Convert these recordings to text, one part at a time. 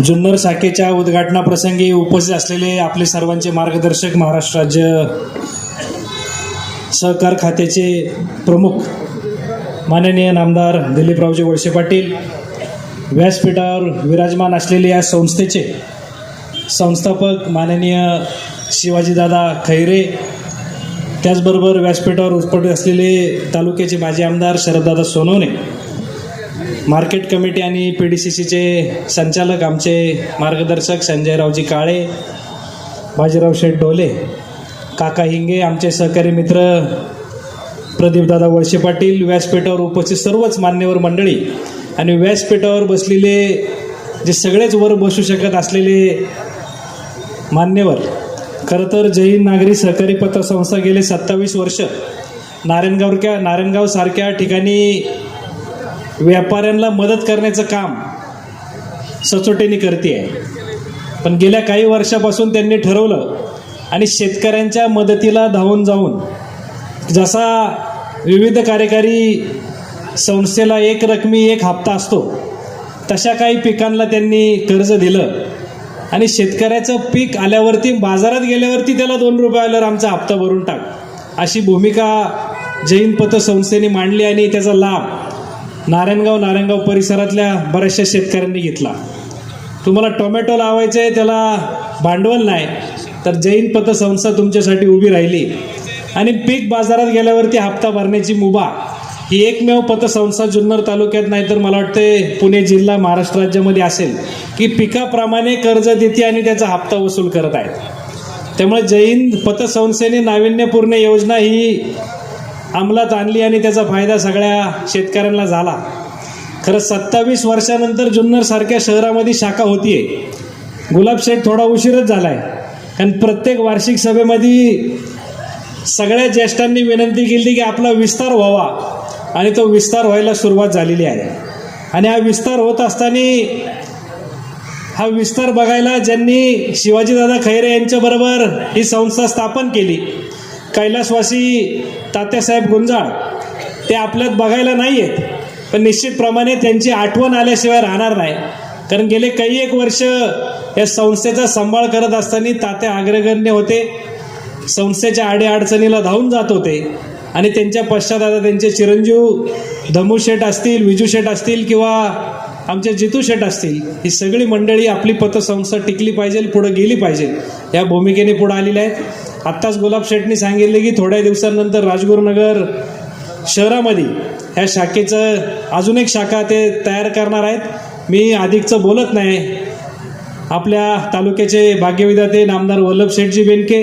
जुन्नर शाखेच्या उद्घाटनाप्रसंगी उपस्थित असलेले आपले सर्वांचे मार्गदर्शक महाराष्ट्र राज्य सहकार खात्याचे प्रमुख माननीय नामदार दिलीपरावजी वळसे पाटील व्यासपीठावर विराजमान असलेले या संस्थेचे संस्थापक माननीय शिवाजीदादा खैरे त्याचबरोबर व्यासपीठावर उपस्थित असलेले तालुक्याचे माजी आमदार शरददादा सोनवणे मार्केट कमिटी आणि पी डी सी सीचे संचालक आमचे मार्गदर्शक संजयरावजी काळे बाजीराव शेठ डोले काका हिंगे आमचे सहकारी मित्र प्रदीपदादा वळसे पाटील व्यासपीठावर उपस्थित सर्वच मान्यवर मंडळी आणि व्यासपीठावर बसलेले जे सगळेच वर बसू शकत असलेले मान्यवर खरं तर जैन नागरी सहकारी पत्रसंस्था गेले सत्तावीस वर्ष. नारायणगावक्या नारायणगावसारख्या ठिकाणी व्यापाऱ्यांना मदत करण्याचं काम सचोटीने करते आहे पण गेल्या काही वर्षापासून त्यांनी ठरवलं आणि शेतकऱ्यांच्या मदतीला धावून जाऊन जसा विविध कार्यकारी संस्थेला एक रकमी एक हप्ता असतो तशा काही पिकांना त्यांनी कर्ज दिलं. आणि शेतकऱ्याचं पीक आल्यावरती बाजारात गेल्यावरती त्याला दोन रुपयावर आमचा हप्ता भरून टाक अशी भूमिका जैन पतसंस्थेने मांडली आणि त्याचा लाभ नारायणगाव नारायणगाव परिसरातल्या बऱ्याचशा शेतकऱ्यांनी घेतला. तुम्हाला टोमॅटो लावायचं आहे त्याला भांडवल नाही. तर जैन पतसंस्था तुमच्यासाठी उभी राहिली. आणि पीक बाजारात गेल्यावरती हप्ता भरण्याची मुभा. ही एकमेव पतसंस्था जुन्नर तालुक्यात नाही तर मला वाटते पुणे जिल्हा महाराष्ट्र राज्यामध्ये असेल की पिकाप्रमाणे कर्ज देते आणि त्याचा हप्ता वसूल करत आहेत त्यामुळे जैन पतसंस्थेने नाविन्यपूर्ण योजना ही अंमलात आणली आणि त्याचा फायदा सगळ्या शेतकऱ्यांना झाला. खरं सत्तावीस वर्षानंतर जुन्नरसारख्या शहरामध्ये शाखा होतीये. गुलाबशेठ थोडा उशीरच झाला आहे कारण प्रत्येक वार्षिक सभेमध्ये सगळ्या ज्येष्ठांनी विनंती केली की आपला विस्तार व्हावा. आणि तो विस्तार व्हायला सुरुवात झालेली आहे. आणि हा विस्तार होत असताना हा विस्तार बघायला ज्यांनी शिवाजीदादा खैरे यांच्याबरोबर ही संस्था स्थापन केली कैलासवासी तात्यासाहेब गुंजाळ ते आपल्यात बघायला नाही आहेत पण निश्चितप्रमाणे त्यांची आठवण आल्याशिवाय राहणार नाही. कारण गेले काही एक वर्ष या संस्थेचा सांभाळ करत असताना तात्या अग्रगण्य होते संस्थेच्या अडीअडचणीला धावून जात होते आणि त्यांच्या पश्चात आता त्यांचे चिरंजीव धमू शेठ असतील विजू शेठ असतील किंवा आमचे जितू शेठ असतील ही सगळी मंडळी आपली पतसंस्था टिकली पाहिजे पुढं गेली पाहिजे. या भूमिकेने पुढं आलेल्या आहेत. आत्ताच गुलाब शेठनी सांगितले की थोड्या दिवसांनंतर राजगुरुनगर शहरामध्ये ह्या शाखेचं अजून एक शाखा ते तयार करणार आहेत. मी अधिकचं बोलत नाही. आपल्या तालुक्याचे भाग्यविधाते नामदार वल्लभ शेठजी बेनके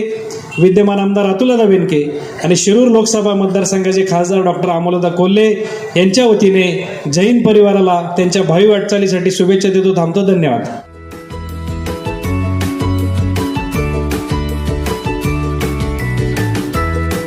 विद्यमान आमदार अतुलदा बेनके आणि शिरूर लोकसभा मतदारसंघाचे खासदार डॉक्टर अमोलदा कोल्हे यांच्या वतीने जैन परिवाराला त्यांच्या भावी वाटचालीसाठी शुभेच्छा देतो. थांबतो. धन्यवाद.